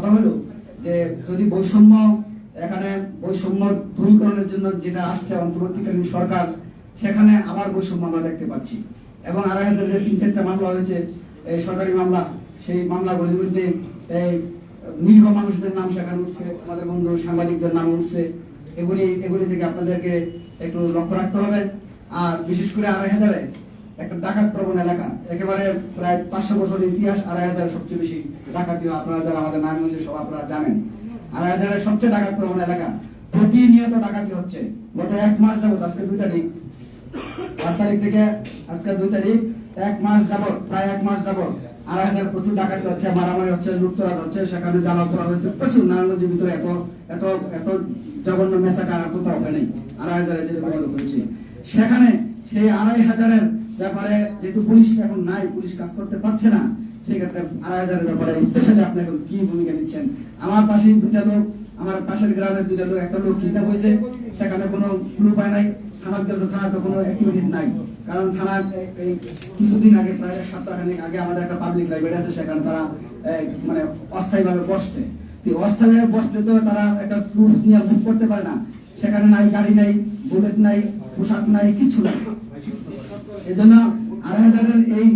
কথা হলো যে যদি বৈষম্য, এখানে বৈষম্য দূরীকরণের জন্য যেটা আসছে অন্তর্বর্তীকালীন সরকার, সেখানে আবার বৈষম্য আমরা দেখতে পাচ্ছি। এবং আড়াই হাজার যে তিন চারটা মামলা হয়েছে, এই সরকারি মামলা, সেই মামলাগুলির মধ্যে এই নিরীহ মানুষদের নাম সেখানে উঠছে আমাদের বন্ধু সাংবাদিকদের নাম উঠছে। এগুলি এগুলি থেকে আপনাদেরকে একটু লক্ষ্য রাখতে হবে। আর বিশেষ করে আড়াই হাজারে একটা ডাকাত প্রবণ এলাকা। একেবারে প্রায় পাঁচশো বছরের ইতিহাস আড়াই হাজার সবচেয়ে বেশি ডাকাতি আপনারা যারা আমাদের নারায়ণগঞ্জের সব আপনারা জানেন। আড়াই হাজারের সবচেয়ে ডাকাত প্রবণ এলাকা। প্রতিনিয়ত ডাকাতি হচ্ছে। গত এক মাস যাবত আজকে দুই তারিখ। পাঁচ তারিখ থেকে আজকে দুই তারিখ, এক মাস যাবত প্রায় এক মাস যাবত আড়াই হাজার প্রচুর ডাকাতি হচ্ছে, মারামারি হচ্ছে, লুটতরাজ হচ্ছে, সেখানে জ্বালা করা হয়েছে প্রচুর নারায়ণগঞ্জের ভিতরে এত এত এত জঘন্য মেসাকার আর কোথাও নাই। আড়াই হাজারের যে হয়েছে। সেখানে সেই আড়াই হাজারের ব্যাপারে যেহেতু পুলিশ এখন নাই, পুলিশ কাজ করতে পারছে না সেক্ষেত্রে আড়াই হাজারের ব্যাপারে স্পেশালি আপনি এখন কি ভূমিকা নিচ্ছেন? আমার পাশে দুটা লোক, আমার পাশের গ্রামের দুটা লোক, একটা লোক কিডন্যাপ হয়েছে, সেখানে কোনো নাই। থানার গেলে থানার তো কোনো অ্যাক্টিভিটিস নাই। কারণ থানা কিছুদিন আগে, প্রায় সপ্তাহখানেক আগে আমাদের একটা পাবলিক লাইব্রেরি আছে, সেখানে তারা মানে অস্থায়ীভাবে বসছে। তো অস্থায়ীভাবে বসলে তো তারা একটা প্রুফ নিয়ে করতে পারে না। সেখানে নাই, গাড়ি নাই বুলেট নাই পোশাক নাই কিছু নাই এজন্য আড়াই হাজারের এই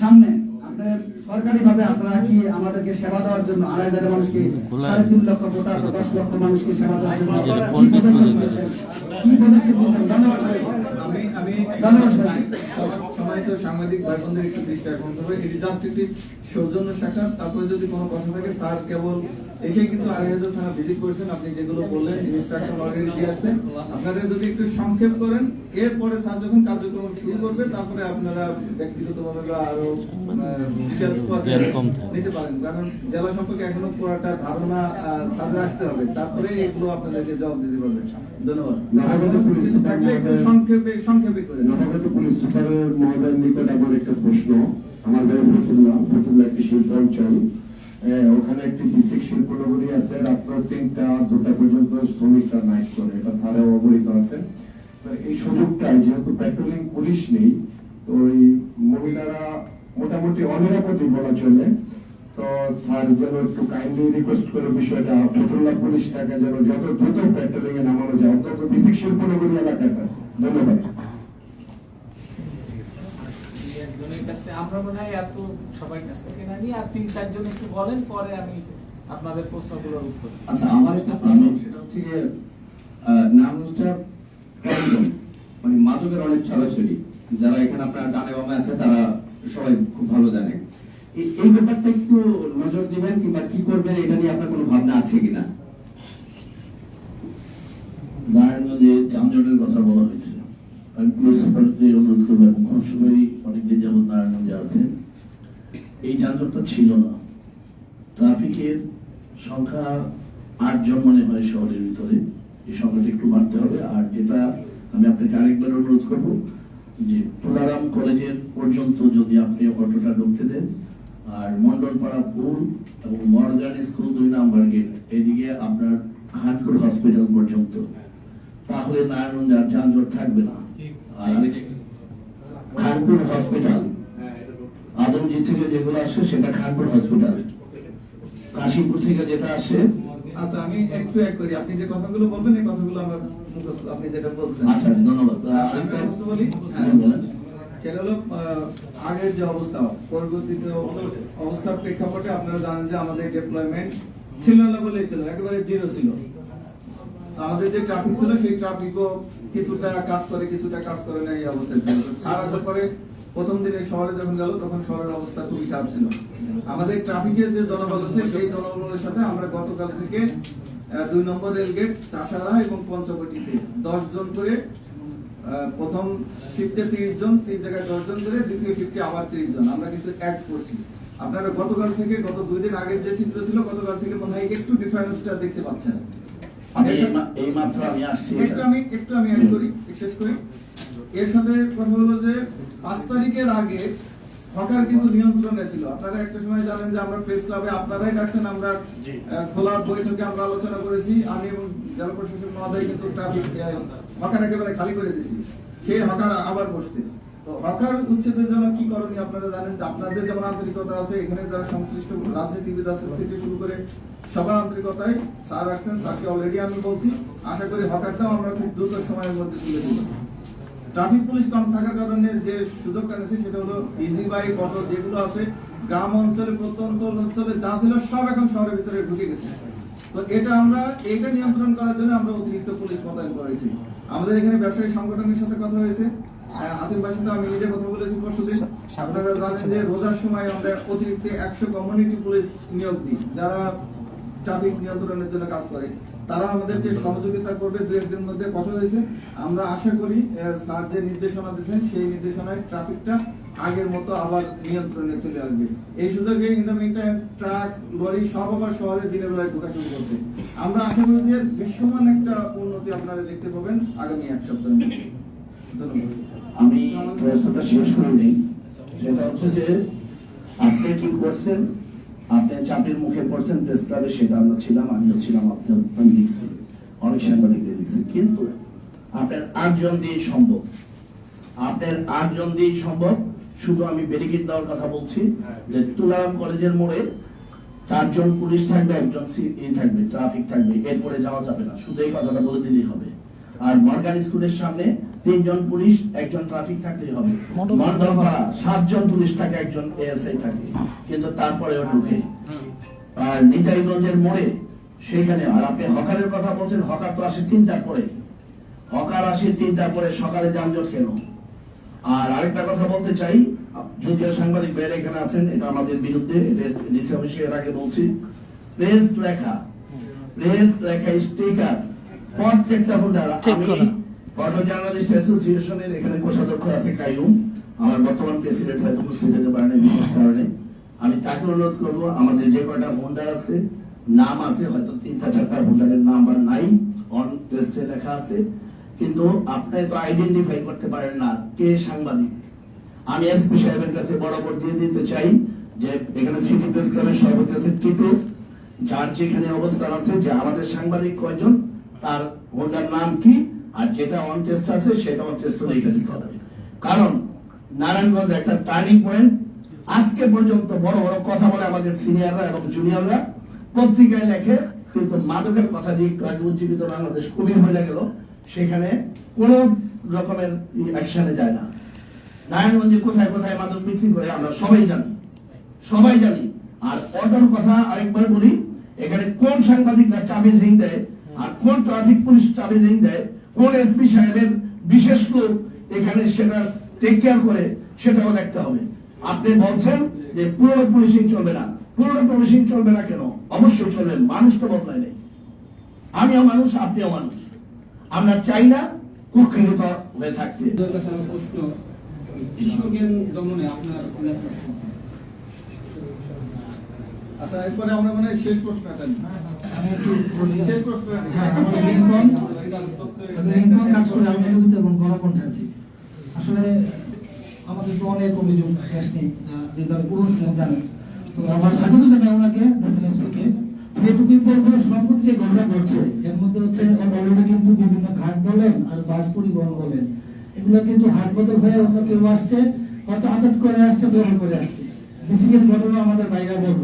সামনে আপনার সরকারি ভাবে আপনারা কি আমাদেরকে সেবা দেওয়ার জন্য আড়াই হাজার মানুষকে সাড়ে তিন লক্ষ ভোটার দশ লক্ষ মানুষকে সেবা দেওয়ার জন্য কি পদক্ষেপ নিয়েছেন? ধন্যবাদ আমি আমি ধন্যবাদ। সম্মানিত সাংবাদিক ভাই বোনদের একটু দৃষ্টি আকর্ষণ করব। এটি জাস্ট একটি সৌজন্য শাখা। তারপরে যদি কোনো কথা থাকে স্যার কেবল এসে কিন্তু থানা ভিজিট করেছেন। আপনি যেগুলো বললেন ইনস্ট্রাকশন অলরেডি দিয়ে আসছেন। আপনাদের যদি একটু সংক্ষেপ করেন এরপরে স্যার যখন কার্যক্রম শুরু করবে তারপরে আপনারা ব্যক্তিগতভাবে বা আরও ডিটেলস নিতে পারেন। কারণ জেলা সম্পর্কে এখনও পুরো একটা ধারণা স্যারের আসতে হবে। তারপরে এগুলো আপনাদেরকে জবাব দিতে পারবে। ধন্যবাদ। মহোদয়- সংক্ষেপে সংক্ষেপে করে পুলিশ সুপারের মহোদয়ের নিকট আমার একটা প্রশ্ন। আমার গায়ে ফতুল্লা ফতুল্লা একটি শিল্প অঞ্চল। ওখানে একটি বিসিক শিল্প নগরী আছে, রাত্র তিনটা, দুটা পর্যন্ত শ্রমিকরা নাইট করে। এটা স্যারও অবহিত আছে। এই সুযোগটায় যেহেতু পেট্রোলিং পুলিশ নেই, তো ওই মহিলারা মোটামুটি অনিরাপদই বলা চলে। তো স্যার যেন একটু কাইন্ডলি রিকোয়েস্ট করে বিষয়টা ফতুল্লা পুলিশটাকে যেন যত দ্রুত পেট্রোলিং এ নামানো যায় অন্তত বিসিক শিল্প নগরী এলাকাটা ধন্যবাদ। একজনের কাছে আমরা মনে হয় এত সবাই কাছ থেকে না নিয়ে আর তিন চারজন একটু বলেন পরে আমি আপনাদের প্রশ্নগুলোর উত্তর আচ্ছা আমার একটা প্রশ্ন সেটা হচ্ছে যে মানে মাদকের অনেক ছড়াছড়ি যারা এখানে আপনার ডানে বামে আছে তারা সবাই খুব ভালো জানে। এই- এই ব্যাপারটা একটু নজর দিবেন কিংবা কি করবেন এটা নিয়ে আপনার কোনো ভাবনা আছে কিনা? নারায়ণগঞ্জে যানজটের কথা বলা হয়েছে। আর কলেজের পর্যন্ত যদি আপনি অটোটা ঢুকতে দেন, আর মন্ডলপাড়া পুল এবং মর্গান স্কুল দুই নাম্বার গেট, এদিকে আপনার খানপুর হসপিটাল পর্যন্ত, তাহলে আর যানজট থাকবে না। খানপুর হসপিটাল আদমজি থেকে যেগুলো আসে সেটা খানপুর হসপিটাল কাশীপুর থেকে যেটা আসে। আচ্ছা আমি একটু এক করি। আপনি যে কথাগুলো বলবেন এই কথাগুলো আমার মুখস্থ আপনি যেটা বলছেন। আচ্ছা ধন্যবাদ। আমি আরেকটা বলি? হ্যাঁ, সেটা হলো আগের যে অবস্থা পরিবর্তিত অবস্থার প্রেক্ষাপটে আপনারা জানেন যে আমাদের ডেপ্লয়মেন্ট ছিল না বলেই ছিল একেবারে জিরো ছিল। আমাদের যে ট্রাফিক ছিল সেই ট্রাফিকও কিছুটা কাজ করে, কিছুটা কাজ করে না, এই অবস্থায় স্যার আসার পরে প্রথম দিনে শহরে যখন গেল, তখন শহরের অবস্থা খুবই খারাপ ছিল। আমাদের ট্রাফিকের যে জনবল আছে, সেই জনবলের সাথে আমরা গতকাল থেকে দুই নম্বর রেলগেট, চাষারা এবং পঞ্চবটিতে দশ জন করে প্রথম শিফটে তিরিশ জন, তিন জায়গায় দশ জন করে, দ্বিতীয় শিফটে আবার তিরিশ জন। আমরা কিন্তু অ্যাড করছি। আপনারা গতকাল থেকে গত দুই দিন আগের যে চিত্র ছিল, গতকাল থেকে মনে হয় একটু ডিফারেন্সটা দেখতে পাচ্ছেন। আমি এই মাত্র আমি আসছি। একটু আমি একটু আমি অ্যাড করি শেষ করি। এর সাথে কথা হলো যে পাঁচ তারিখের আগে হকার কিন্তু নিয়ন্ত্রণে ছিল। আপনারা একটা সময় জানেন যে আমরা প্রেস ক্লাবে আপনারাই ডাকছেন আমরা খোলা বৈঠকে আমরা আলোচনা করেছি। আমি এবং জেলা প্রশাসক মহোদয় কিন্তু ট্রাফিক হকার একেবারে খালি করে দিয়েছি। সেই হকার আবার বসছে। তো হকার উচ্ছেদের জন্য কি করণীয় আপনারা জানেন যে আপনাদের যেমন আন্তরিকতা আছে, এখানে যারা সংশ্লিষ্ট রাজনীতিবিদ আছে, থেকে শুরু করে সবার আন্তরিকতায় স্যার আসছেন, স্যারকে অলরেডি আমি বলছি। আশা করি হকারটাও আমরা খুব দ্রুত সময়ের মধ্যে তুলে দেব। ট্রাফিক পুলিশ কম থাকার কারণে যে সুযোগটা নিয়েছে সেটা হলো ইজি বাইক অটো যেগুলো আছে, গ্রাম অঞ্চলে, প্রত্যন্ত অঞ্চলে যা ছিল সব এখন শহরের ভিতরে ঢুকে গেছে। তো এটা আমরা, এটা নিয়ন্ত্রণ করার জন্য আমরা অতিরিক্ত পুলিশ মোতায়েন করেছি। আমাদের এখানে ব্যবসায়ী সংগঠনের সাথে কথা হয়েছে। আহ, হাতিম আমি নিজে কথা বলেছি পরশুদিন আপনারা জানেন যে রোজার সময় আমরা অতিরিক্ত একশো কমিউনিটি পুলিশ নিয়োগ দিই যারা ট্রাফিক নিয়ন্ত্রণের জন্য কাজ করে। তারা আমাদেরকে সহযোগিতা করবে দু একদিনের মধ্যে কথা হয়েছে। আমরা আশা করি স্যার যে নির্দেশনা দিয়েছেন সেই নির্দেশনায় ট্রাফিকটা আগের মতো আবার নিয়ন্ত্রণে চলে আসবে। এই সুযোগে in the time truck lorry সব আবার শহরে দিনের বেলায় ঢোকা শুরু করছে আমরা আশা করি যে দৃশ্যমান একটা উন্নতি আপনারা দেখতে পাবেন আগামী এক সপ্তাহের মধ্যে। ধন্যবাদ। আমি প্রশ্নটা শেষ করে নিই। সেটা হচ্ছে যে, আপনি কি করছেন? আপনি চাপের মুখে পড়ছেন, প্রেস ক্লাবে সেটা আমরা ছিলাম, আমিও ছিলাম আপনার আমি দেখছি, অনেক সাংবাদিকদের দেখছি। কিন্তু আপনার আটজন দিয়ে সম্ভব। আপনার আটজন দিয়ে সম্ভব। শুধু আমি ব্যারিকেড দেওয়ার কথা বলছি, যে তুলারাম কলেজের মোড়ে চারজন পুলিশ থাকবে, একজন ই থাকবে, ট্রাফিক থাকবে, এরপরে যাওয়া যাবে না। শুধু এই কথাটা বলে দিলেই হবে। আর মর্গান স্কুলের সামনে তিনজন পুলিশ একজন ট্রাফিক থাকলেই হবে। মন্ডলপাড়া সাতজন পুলিশ থাকে একজন এএসআই থাকে। কিন্তু তারপরেও ঢুকে। আর নিতাইগঞ্জের মোড়ে সেখানে আর আপনি হকারের কথা বলছেন হকার তো আসে তিনটার পরে। হকার আসে তিনটার পরে সকালে যানজট কেন? আর আরেকটা কথা বলতে চাই যদিও সাংবাদিক ভাইরা এখানে আছেন এটা আমাদের বিরুদ্ধে এটা ডিসি অফিসে এর আগে বলছি। প্রেস লেখা। প্রেস লেখা স্টিকার। প্রত্যেকটা হোল্ডার আমি ফটো জার্নালিস্ট অ্যাসোসিয়েশনের এখানে কোষাধ্যক্ষ আছে আমার বর্তমান প্রেসিডেন্ট হয়তো হতে পারেন বিশেষ কারণে। আমি তাকে অনুরোধ করব, আমাদের যে আছে, নাম আছে, হয়তো তিনটা, চারটা নাই অন টেস্টে লেখা আছে। কিন্তু আপনি তো আইডেন্টিফাই করতে পারেন না কে সাংবাদিক। আমি এসপি সাহেবের কাছে বরাবর দিয়ে দিতে চাই যে এখানে সিটি প্রেস ক্লাবের সভাপতি আছে টিটু যার যেখানে অবস্থান আছে, যে আমাদের সাংবাদিক কয়জন, তার হোল্ডার নাম কি আর যেটা অন টেস্ট আছে, সেটা অন টেস্ট রেখে হবে কারণ নারায়ণগঞ্জ একটা টার্নিং পয়েন্ট আজকে পর্যন্ত বড় বড় কথা বলে আমাদের সিনিয়ররা এবং জুনিয়ররা পত্রিকায় লেখে, কিন্তু মাদকের কথা দিয়ে একটু আগে উজ্জীবিত বাংলাদেশ খুবই হয়ে গেল। সেখানে কোনো রকমের অ্যাকশনে যায় না। নারায়ণগঞ্জে কোথায় কোথায় মাদক বিক্রি করে, আমরা সবাই জানি। সবাই জানি। আর অটোর কথা আরেকবার বলি, এখানে কোন সাংবাদিকরা চাবির রিং দেয়, আর কোন ট্রাফিক পুলিশ চাবির রিং দেয় কোন এসপি সাহেবের বিশেষ লোক এখানে সেটা টেক কেয়ার করে সেটাও দেখতে হবে। আপনি বলছেন যে পুরনো পুলিশিং চলবে না। পুরনো পুলিশিং চলবে না কেন? অবশ্যই চলবে মানুষ তো বদলায় নেই। আমিও মানুষ আপনিও মানুষ। আমরা চাই না কুক্ষিগত হয়ে থাকতে। দমনে আপনার মেসেজ আচ্ছা এরপরে আমরা মানে শেষ প্রশ্নটা নিই। আমি একটু শেষ প্রশ্নটা নিই। হ্যাঁ, আমার লিঙ্কন লিঙ্কন কাজ করে আমি গণকণ্ঠে আছি আসলে আমাদের তো অনেক অভিযোগ শেষ নেই, যে শুনে জানেন। তো আমার স্বাগত জানাই ওনাকে নতুন এসপিকে, এটুকুই বলব, সম্প্রতি যে ঘটনা ঘটছে, এর মধ্যে হচ্ছে অলরেডি কিন্তু বিভিন্ন ঘাট বলেন আর বাস পরিবহন বলেন, এগুলো কিন্তু হাট হয়ে অন্য কেউ আসছে, হয়তো আদত করে আসছে দৌড় করে আসছে। ঘটনা আমাদের বাইরে বলব।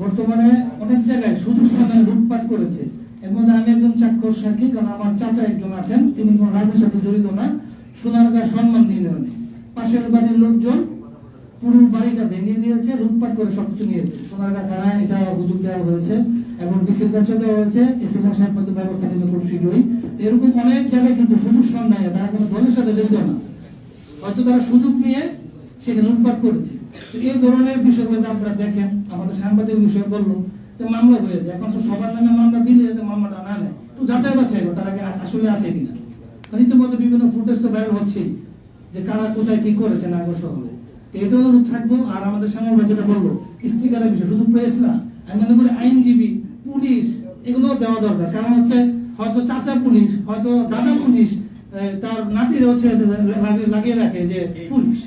বর্তমানে অনেক জায়গায় সুযোগ সন্ধানে লুটপাট করেছে। এর মধ্যে আমি একজন চাক্ষর সাক্ষী, কারণ আমার চাচা একজন আছেন, তিনি কোনো রাজনীতির সাথে জড়িত না সোনারগাঁ সম্মান ইউনিয়নে পাশের বাড়ির লোকজন পুরো বাড়িটা ভেঙে দিয়েছে, লুটপাট করে সবকিছু নিয়েছে। সোনারগাঁ থানায় এটা অভিযোগ দেওয়া হয়েছে এবং ডিসির কাছে দেওয়া হয়েছে। এসিএম সাহেব হয়তো ব্যবস্থা নিতে খুব শীঘ্রই। এরকম অনেক জায়গায় কিন্তু সুযোগ সন্ধানে তারা কোনো দলের সাথে জড়িত না। হয়তো তারা সুযোগ নিয়ে সেখানে লুটপাট করেছে। তো এই ধরনের বিষয়গুলো আপনারা দেখেন। আমাদের সাংবাদিক বিষয় বলল যে মামলা হয়েছে এখন তো সবার নামে মামলা দিলে যাতে মামলাটা না নেয় তো যাচাই বাছাই তারা কি আ- আসলে আছে কিনা ইতিমধ্যে বিভিন্ন ফুটেজ তো ভাইরাল হচ্ছেই যে কারা কোথায় কি করেছে নাগর শহরে তো এটা অনুরোধ থাকব আর আমাদের সামনে যেটা বলল স্টিকারের বিষয় শুধু প্রেস না আমি মনে করি আইনজীবী পুলিশ এগুলো দেওয়া দরকার কারণ হচ্ছে হয়তো চাচা পুলিশ হয়তো দাদা পুলিশ তার নাতির হচ্ছে লাগিয়ে রাখে যে পুলিশ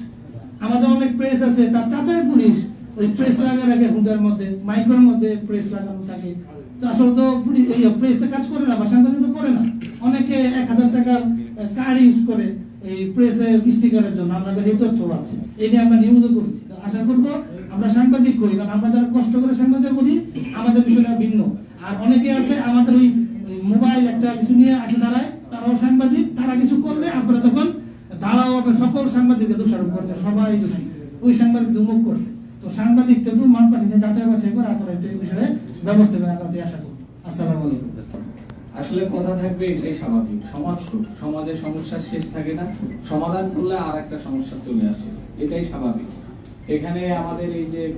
আমাদের অনেক প্রেস আছে তার চাচাই পুলিশ ওই প্রেস লাগার আগে হুডার মধ্যে মাইক্রোর মধ্যে প্রেস লাগানো থাকে। তো আসলে তো এই প্রেসে কাজ করে না বা সাংবাদিক তো করে না। অনেকে এক হাজার টাকার ইউজ করে এই প্রেসে স্টিকারের জন্য। আমরা কাছে তথ্য আছে এই নিয়ে আমরা নিয়মিত করেছি। আশা করব আমরা সাংবাদিক করি, কারণ আমরা যারা কষ্ট করে সাংবাদিক করি, আমাদের বিষয়টা ভিন্ন। আর অনেকে আছে আমাদের ওই মোবাইল একটা কিছু নিয়ে আসে দাঁড়ায়, তারাও সাংবাদিক, তারা কিছু করলে আমরা তখন দাঁড়াও, সকল সাংবাদিককে দোষারোপ করতে সবাই দোষী। ওই সাংবাদিক দুমুখ করছে। তো মান পাঠিয়ে যাচাই বাছাই করে আপনারা এই বিষয়ে ব্যবস্থা করে আশা করব আসসালামু আলাইকুম। আসলে কথা থাকবে এটাই স্বাভাবিক। সমাজ শেষ থাকে না। সমাধান করলে আর একটা সমস্যা চলে আসে। এটাই স্বাভাবিক। এখানে আমাদের এই যে,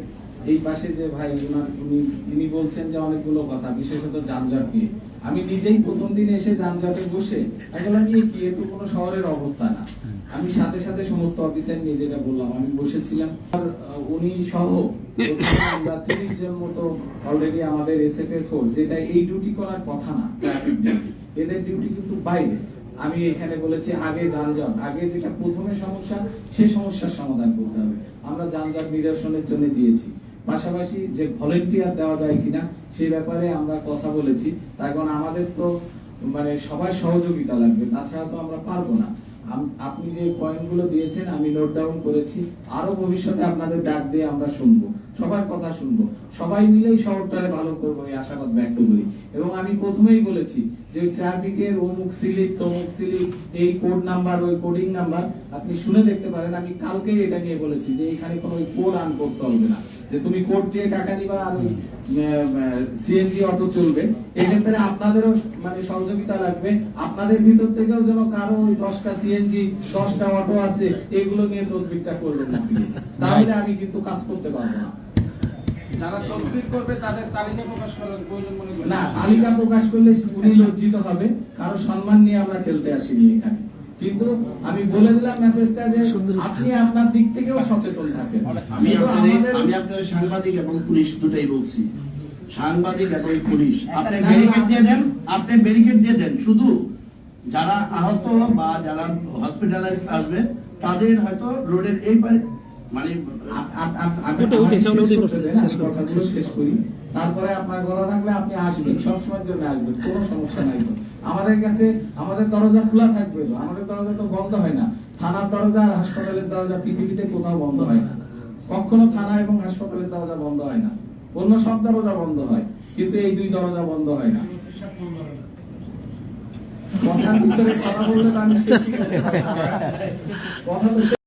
এই পাশে যে ভাই উনি, ইনি বলছেন যে অনেকগুলো কথা, বিশেষত যানজট নিয়ে। আমি নিজেই প্রথম দিন এসে যানজটে বসে, আমি বললাম, "এ কি? এ তো কোনো শহরের অবস্থা না। আমি সাথে সাথে সমস্ত অফিসার নিয়ে যেটা বললাম, আমি বসেছিলাম। আর উনি সহ আমরা তিরিশ জন মতো অলরেডি আমাদের এসএফ এর ফোর্স যেটা এই ডিউটি করার কথা না এদের ডিউটি কিন্তু বাইরে। আমি এখানে বলেছি, আগে যানজট, আগে যেটা প্রথমে সমস্যা সেই সমস্যার সমাধান করতে হবে। আমরা যানজট নিরসনের জন্য দিয়েছি। পাশাপাশি যে ভলেন্টিয়ার দেওয়া যায় কিনা সেই ব্যাপারে আমরা কথা বলেছি। তার কারণ আমাদের তো মানে সবাই সহযোগিতা লাগবে, তাছাড়া তো আমরা পারব না। আপনি যে পয়েন্টগুলো দিয়েছেন, আমি নোট ডাউন করেছি। আরও ভবিষ্যতে আপনাদের ডাক দিয়ে আমরা শুনব। সবার কথা শুনব। সবাই মিলেই শহরটারে ভালো করব, এই আশাবাদ ব্যক্ত করি। এবং আমি প্রথমেই বলেছি যে ট্রাফিকের অমুক সিলিপ, তমুক সিলিপ, এই কোড নাম্বার ওই কোডিং নাম্বার আপনি শুনে দেখতে পারেন। আমি কালকেই এটা নিয়ে বলেছি যে এখানে কোনো কোড আনকোড চলবে না। যে তুমি কোড দিয়ে টাকা নিবা আর সিএনজি অটো চলবে। এক্ষেত্রে আপনাদেরও মানে সহযোগিতা লাগবে। আপনাদের ভিতর থেকেও যেন কারও ওই দশটা সিএনজি দশটা অটো আছে এগুলো নিয়ে তদবিরটা করবেন না তাহলে আমি কিন্তু কাজ করতে পারব না। যারা তদবির করবে তাদের তালিকা প্রকাশ করার প্রয়োজন মনে না তালিকা প্রকাশ করলে উনি লজ্জিত হবে। কারও সম্মান নিয়ে আমরা খেলতে আসিনি এখানে। কিন্তু আমি বলে দিলাম মেসেজটা যে আপনি আপনার দিক থেকেও সচেতন থাকেন। আমি আপনাদের আমি আপনাদের সাংবাদিক এবং পুলিশ দুটাই বলছি। সাংবাদিক এবং পুলিশ। আপনি ব্যারিকেড দিয়ে দেন আপনি ব্যারিকেড দিয়ে দেন। শুধু যারা আহত বা যারা হসপিটালাইজ আসবে তাদের হয়তো রোডের এই পারে মানে শেষ করি। তারপরে আপনার কথা থাকলে আপনি আসবেন সবসময়ের জন্য আসবেন কোনো সমস্যা নাই আমাদের কাছে আমাদের দরজা খোলা থাকবে তো। আমাদের দরজা তো বন্ধ হয় না। থানার দরজা আর হাসপাতালের দরজা পৃথিবীতে কোথাও বন্ধ হয় না। কখনো থানা এবং হাসপাতালের দরজা বন্ধ হয় না। অন্য সব দরজা বন্ধ হয় কিন্তু এই দুই দরজা বন্ধ হয় না। কথার ভিতরে কথা বললে আমি। কথা তো